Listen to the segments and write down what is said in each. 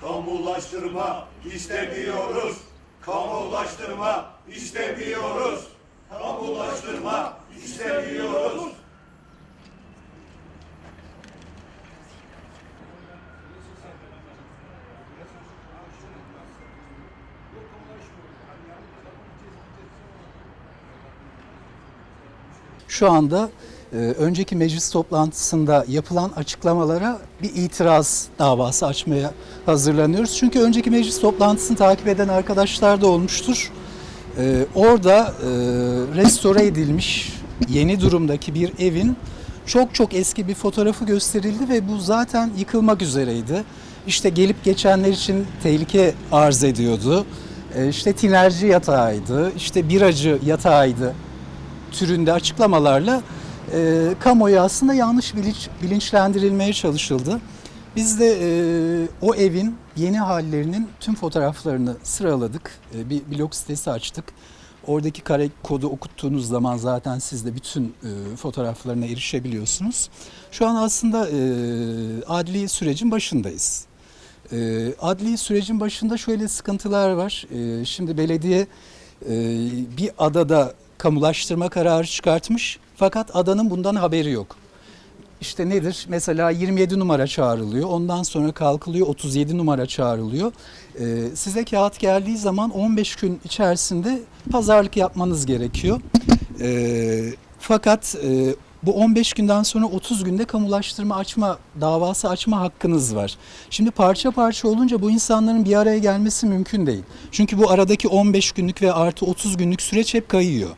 Kamulaştırma istemiyoruz. Kamulaştırma istemiyoruz. Kamulaştırma istemiyoruz. Şu anda e, önceki meclis toplantısında yapılan açıklamalara bir itiraz davası açmaya hazırlanıyoruz. Çünkü önceki meclis toplantısını takip eden arkadaşlar da olmuştur. E, orada e, restore edilmiş yeni durumdaki bir evin çok çok eski bir fotoğrafı gösterildi ve bu zaten yıkılmak üzereydi. İşte gelip geçenler için tehlike arz ediyordu. İşte tinerci yatağıydı, işte biracı yatağıydı türünde açıklamalarla e, kamuoyu aslında yanlış bilinç, bilinçlendirilmeye çalışıldı. Biz de e, o evin yeni hallerinin tüm fotoğraflarını sıraladık. E, bir blog sitesi açtık. Oradaki kare kodu okuttuğunuz zaman zaten siz de bütün e, fotoğraflarına erişebiliyorsunuz. Şu an aslında e, adli sürecin başındayız. E, adli sürecin başında şöyle sıkıntılar var. E, şimdi belediye e, bir adada kamulaştırma kararı çıkartmış fakat adanın bundan haberi yok. İşte nedir? Mesela 27 numara çağrılıyor. Ondan sonra kalkılıyor 37 numara çağrılıyor. Ee, size kağıt geldiği zaman 15 gün içerisinde pazarlık yapmanız gerekiyor. Ee, fakat e, bu 15 günden sonra 30 günde kamulaştırma açma davası açma hakkınız var. Şimdi parça parça olunca bu insanların bir araya gelmesi mümkün değil. Çünkü bu aradaki 15 günlük ve artı 30 günlük süreç hep kayıyor.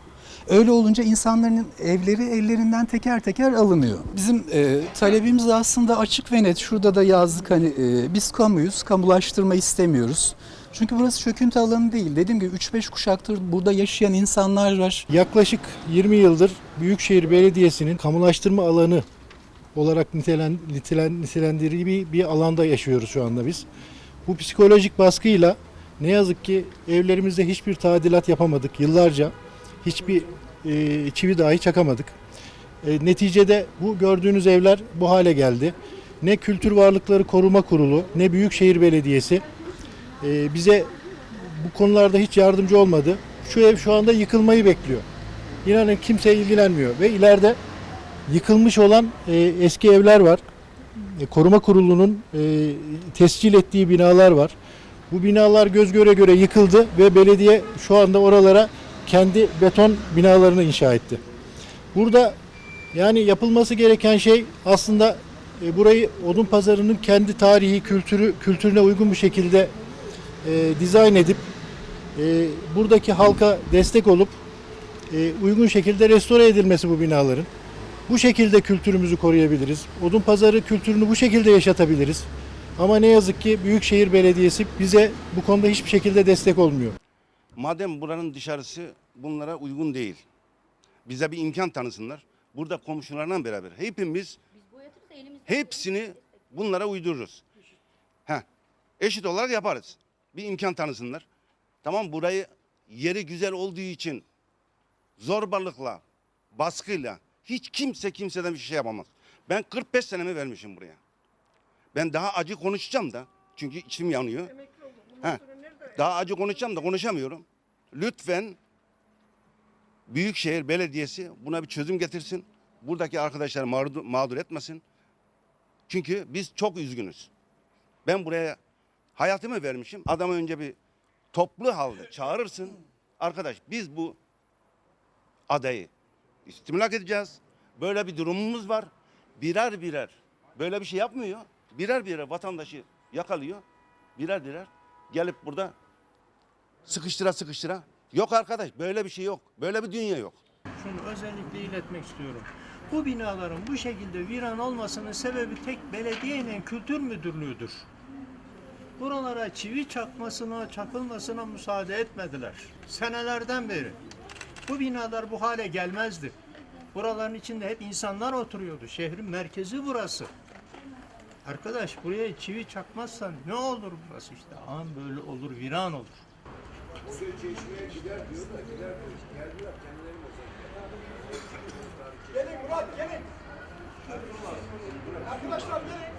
Öyle olunca insanların evleri ellerinden teker teker alınıyor. Bizim e, talebimiz aslında açık ve net. Şurada da yazdık hani e, biz kamuyuz, kamulaştırma istemiyoruz. Çünkü burası çöküntü alanı değil. Dediğim gibi 3-5 kuşaktır burada yaşayan insanlar var. Yaklaşık 20 yıldır Büyükşehir Belediyesi'nin kamulaştırma alanı olarak nitelen, nitelen, nitelendirdiği bir, bir alanda yaşıyoruz şu anda biz. Bu psikolojik baskıyla ne yazık ki evlerimizde hiçbir tadilat yapamadık yıllarca. Hiçbir e, çivi dahi çakamadık. E, neticede bu gördüğünüz evler bu hale geldi. Ne Kültür Varlıkları Koruma Kurulu ne Büyükşehir Belediyesi e, bize bu konularda hiç yardımcı olmadı. Şu ev şu anda yıkılmayı bekliyor. İnanın kimse ilgilenmiyor ve ileride yıkılmış olan e, eski evler var. E, koruma kurulunun e, tescil ettiği binalar var. Bu binalar göz göre göre yıkıldı ve belediye şu anda oralara kendi beton binalarını inşa etti. Burada yani yapılması gereken şey aslında e, burayı odun pazarının kendi tarihi kültürü kültürüne uygun bir şekilde e, dizayn edip e, buradaki halka destek olup e, uygun şekilde restore edilmesi bu binaların. Bu şekilde kültürümüzü koruyabiliriz. Odun pazarı kültürünü bu şekilde yaşatabiliriz. Ama ne yazık ki Büyükşehir Belediyesi bize bu konuda hiçbir şekilde destek olmuyor. Madem buranın dışarısı bunlara uygun değil. Bize bir imkan tanısınlar. Burada komşularla beraber hepimiz hepsini bunlara uydururuz. Heh, eşit olarak yaparız. Bir imkan tanısınlar. Tamam burayı yeri güzel olduğu için zorbalıkla, baskıyla hiç kimse kimseden bir şey yapamaz. Ben 45 senemi vermişim buraya. Ben daha acı konuşacağım da. Çünkü içim yanıyor. Heh, daha acı konuşacağım da konuşamıyorum. Lütfen Büyükşehir Belediyesi buna bir çözüm getirsin. Buradaki arkadaşlar mağdur, mağdur etmesin. Çünkü biz çok üzgünüz. Ben buraya hayatımı vermişim. Adamı önce bir toplu halde çağırırsın. Arkadaş biz bu adayı istimlak edeceğiz. Böyle bir durumumuz var. Birer birer böyle bir şey yapmıyor. Birer birer vatandaşı yakalıyor. Birer birer gelip burada sıkıştıra sıkıştıra. Yok arkadaş böyle bir şey yok. Böyle bir dünya yok. Şunu özellikle iletmek istiyorum. Bu binaların bu şekilde viran olmasının sebebi tek belediyenin kültür müdürlüğüdür. Buralara çivi çakmasına, çakılmasına müsaade etmediler. Senelerden beri. Bu binalar bu hale gelmezdi. Buraların içinde hep insanlar oturuyordu. Şehrin merkezi burası. Arkadaş buraya çivi çakmazsan ne olur burası işte? An böyle olur, viran olur suyu çeşmeye gider diyor da gider diyor. Geldiler kendileri bozuldu. Gelin Murat gelin. Arkadaşlar gelin.